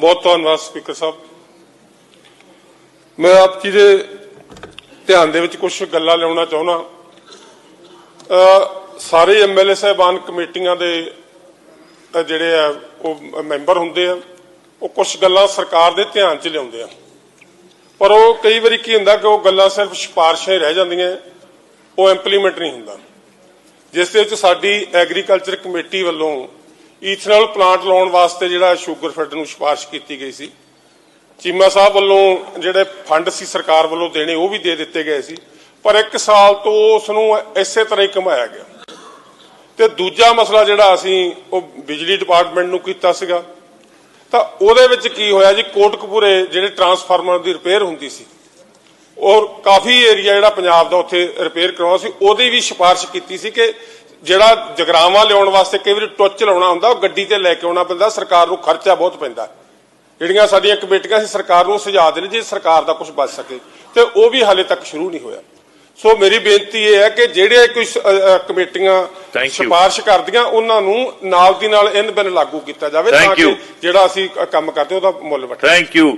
ਬਹੁਤ ਧੰਨਵਾਦ ਸਪੀਕਰ ਸਾਹਿਬ। ਮੈਂ ਆਪ ਜੀ ਦੇ ਧਿਆਨ ਦੇ ਵਿੱਚ ਕੁਝ ਗੱਲਾਂ ਲਿਆਉਣਾ ਚਾਹੁੰਦਾ। ਅ, ਸਾਰੇ ਐਮਐਲਏ ਸਾਹਿਬਾਨ ਕਮੇਟੀਆਂ ਦੇ ਜਿਹੜੇ ਆ, ਉਹ ਮੈਂਬਰ ਹੁੰਦੇ ਆ, ਉਹ ਕੁਝ ਗੱਲਾਂ ਸਰਕਾਰ ਦੇ ਧਿਆਨ 'ਚ ਲਿਆਉਂਦੇ ਆ। ਪਰ ਉਹ ਕਈ ਵਾਰੀ ਕੀ ਹੁੰਦਾ ਕਿ ਉਹ ਗੱਲਾਂ ਸਿਰਫ ਸਿਫਾਰਸ਼ਾਂ ਹੀ ਰਹਿ ਜਾਂਦੀਆਂ, ਉਹ ਇੰਪਲੀਮੈਂਟ ਨਹੀਂ ਹੁੰਦਾ। ਜਿਸ ਦੇ ਵਿੱਚ ਸਾਡੀ ਐਗਰੀਕਲਚਰ ਕਮੇਟੀ ਵੱਲੋਂ ਈਥਨਲ ਪਲਾਂਟ ਲਾਉਣ ਵਾਸਤੇ ਜਿਹੜਾ ਸ਼ੂਗਰ ਫੈਡ ਨੂੰ ਸਿਫਾਰਿਸ਼ ਕੀਤੀ ਗਈ ਸੀ। ਚੀਮਾ ਸਾਹਿਬ ਵੱਲੋਂ ਜਿਹੜੇ ਫੰਡ ਸੀ ਸਰਕਾਰ ਵੱਲੋਂ ਦੇਣੇ, ਉਹ ਵੀ ਦੇ ਦਿੱਤੇ ਗਏ ਸੀ। ਪਰ ਇੱਕ ਸਾਲ ਤੋਂ ਉਸ ਨੂੰ ਇਸੇ ਤਰ੍ਹਾਂ ਹੀ ਕਮਾਇਆ ਗਿਆ। ਤੇ ਦੂਜਾ ਮਸਲਾ ਜਿਹੜਾ ਅਸੀਂ, ਉਹ ਬਿਜਲੀ ਡਿਪਾਰਟਮੈਂਟ ਨੂੰ ਕੀਤਾ ਸੀਗਾ। ਤਾਂ ਉਹਦੇ ਵਿੱਚ ਕੀ ਹੋਇਆ ਜੀ, ਕੋਟਕਪੂਰੇ ਜਿਹੜੇ ਟਰਾਂਸਫਾਰਮਰ ਦੀ ਰਿਪੇਅਰ ਹੁੰਦੀ ਸੀ ਔਰ ਕਾਫੀ ਏਰੀਆ ਜਿਹੜਾ ਪੰਜਾਬ ਦਾ ਉੱਥੇ ਰਿਪੇਅਰ ਕਰਾਉਣਾ ਸੀ ਉਹਦੀ ਵੀ ਸਿਫਾਰਿਸ਼ ਕੀਤੀ ਸੀ ਕਿ ਜਿਹੜਾ ਜਗਰਾਵਾਂ ਲਿਆਉਣ ਵਾਸਤੇ ਕਈ ਵਾਰੀ ਟੁੱਚ ਲਾਉਣਾ ਹੁੰਦਾ ਉਹ ਗੱਡੀ ਤੇ ਲੈ ਕੇ ਆਉਣਾ ਪੈਂਦਾ ਸਰਕਾਰ ਨੂੰ ਖਰਚਾ ਬਹੁਤ ਪੈਂਦਾ ਜਿਹੜੀਆਂ ਸਾਡੀਆਂ ਕਮੇਟੀਆਂ ਸੀ ਸਰਕਾਰ ਨੂੰ ਸੁਝਾਅ ਦੇਣ ਜੇ ਸਰਕਾਰ ਦਾ ਕੁਝ ਬਚ ਸਕੇ ਤੇ ਉਹ ਵੀ ਹਾਲੇ ਤੱਕ ਸ਼ੁਰੂ ਨਹੀਂ ਹੋਇਆ ਸੋ ਮੇਰੀ ਬੇਨਤੀ ਇਹ ਹੈ ਕਿ ਜਿਹੜੇ ਅ, ਕਮੇਟੀਆਂ. ਸਿਫਾਰਿਸ਼ ਕਰਦੀਆਂ ਉਹਨਾਂ ਨੂੰ ਨਾਲ ਦੀ ਨਾਲ ਇਨ ਬਿਨ ਲਾਗੂ ਕੀਤਾ ਜਾਵੇ Thank you. ਜਿਹੜਾ ਅਸੀਂ ਕ- ਕੰਮ ਕਰਦੇ ਉਹਦਾ ਮੁੱਲ ਵਟੇ ਥੈਂਕ ਯੂ